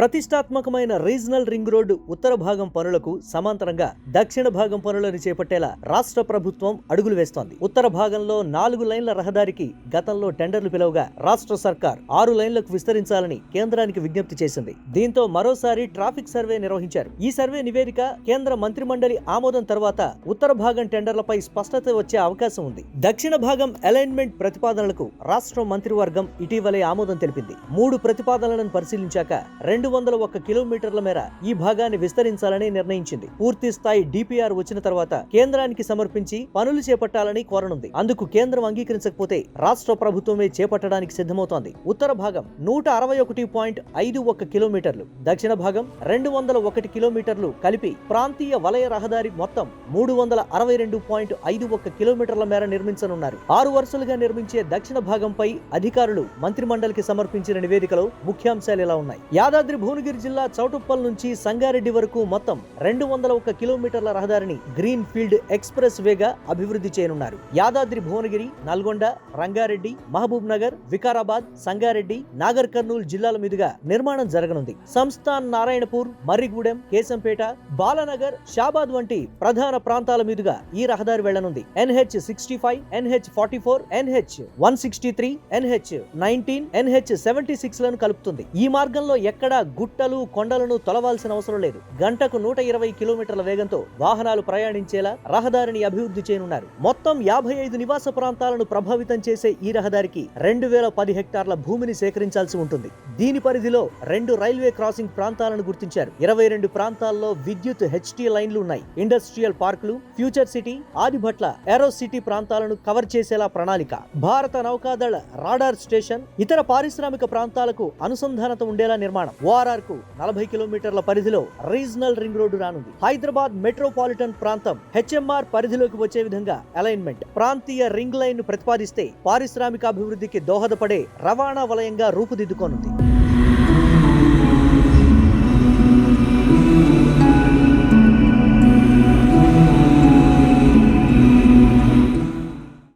ప్రతిష్టాత్మకమైన regional ring road ఉత్తర భాగం పనులకు సమాంతరంగా దక్షిణ భాగం పనులను చేపట్టేలా రాష్ట్ర ప్రభుత్వం అడుగులు వేస్తోంది. ఉత్తర భాగంలో నాలుగు లైన్ల రహదారికి గతంలో టెండర్లు పిలవగా రాష్ట్ర సర్కార్ ఆరు లైన్లకు విస్తరించాలని కేంద్రానికి విజ్ఞప్తి చేసింది. దీంతో మరోసారి ట్రాఫిక్ సర్వే నిర్వహించారు. ఈ సర్వే నివేదిక కేంద్ర మంత్రిమండలి ఆమోదం తర్వాత ఉత్తర భాగం టెండర్లపై స్పష్టత వచ్చే అవకాశం ఉంది. దక్షిణ భాగం అలైన్మెంట్ ప్రతిపాదనలకు రాష్ట్ర మంత్రివర్గం ఇటీవలే ఆమోదం తెలిపింది. మూడు ప్రతిపాదనలను పరిశీలించాక రెండు వందల ఒక్క కిలోమీటర్ల మేర ఈ భాగాన్ని విస్తరించాలని నిర్ణయించింది. పూర్తి స్థాయి డిపిఆర్ వచ్చిన తర్వాత కేంద్రానికి సమర్పించి పనులు చేపట్టాలని కోరనుంది. అందుకు కేంద్రం అంగీకరించకపోతే రాష్ట్ర ప్రభుత్వమే చేపట్టడానికి సిద్ధమవుతోంది. ఉత్తర భాగం నూట అరవై ఒకటి పాయింట్ ఐదు ఒక్క కిలోమీటర్లు దక్షిణ భాగం రెండు వందల ఒకటి కిలోమీటర్లు కలిపి ప్రాంతీయ వలయ రహదారి మొత్తం మూడు వందల అరవై రెండు పాయింట్ ఐదు ఒక్క కిలోమీటర్ల మేర నిర్మించనున్నారు. ఆరు వరుసలుగా నిర్మించే దక్షిణ భాగంపై అధికారులు మంత్రిమండలికి సమర్పించిన నివేదికలో ముఖ్యాంశాలు ఇలా ఉన్నాయి. యాదాద్రి భువనగిరి జిల్లా చౌటుప్పల్ నుంచి సంగారెడ్డి వరకు మొత్తం రెండు వందల ఒక కిలోమీటర్ల రహదారిని గ్రీన్ ఫీల్డ్ ఎక్స్ప్రెస్ వేగా అభివృద్ధి చేయనున్నారు. యాదాద్రి భువనగిరి నల్గొండ రంగారెడ్డి మహబూబ్ నగర్ వికారాబాద్ సంగారెడ్డి నాగర్ కర్నూలు జిల్లాల మీదుగా నిర్మాణం జరగనుంది. సంస్థాన్ నారాయణపూర్ మర్రిగూడెం కేశంపేట బాలనగర్ షాబాద్ వంటి ప్రధాన ప్రాంతాల మీదుగా ఈ రహదారి వెళ్ళనుంది NH sixty five NH forty four NH one sixty three NH nineteen NH seventy సిక్స్లను కలుపుతుంది. ఈ మార్గంలో ఎక్కడా గుట్టలు కొండలను తొలవాల్సిన అవసరం లేదు. గంటకు నూట ఇరవై కిలోమీటర్ల వేగంతో వాహనాలు ప్రయాణించేలా రహదారిని అభివృద్ధి చేయనున్నారు. మొత్తం యాభై ఐదు నివాస ప్రాంతాలను ప్రభావితం చేసే ఈ రహదారికి రెండు వేల పది హెక్టార్ల భూమిని సేకరించాల్సి ఉంటుంది. దీని పరిధిలో రెండు రైల్వే క్రాసింగ్ ప్రాంతాలను గుర్తించారు. ఇరవై రెండు ప్రాంతాల్లో విద్యుత్ హెచ్టీ లైన్లు ఉన్నాయి. ఇండస్ట్రియల్ పార్కులు future city Adibhatla aero city ప్రాంతాలను కవర్ చేసేలా ప్రణాళిక. భారత నౌకాదళ రాడార్ స్టేషన్ ఇతర పారిశ్రామిక ప్రాంతాలకు అనుసంధానత ఉండేలా నిర్మాణం. ఓఆర్ఆర్కు నలభై కిలోమీటర్ల పరిధిలో రీజనల్ రింగ్ రోడ్డు రానుంది. హైదరాబాద్ మెట్రోపాలిటన్ ప్రాంతం హెచ్ఎంఆర్ పరిధిలోకి వచ్చే విధంగా అలైన్మెంట్. ప్రాంతీయ రింగ్ లైన్ను ప్రతిపాదిస్తే పారిశ్రామిక అభివృద్ధికి దోహదపడే రవాణా వలయంగా రూపుదిద్దుకోనుంది.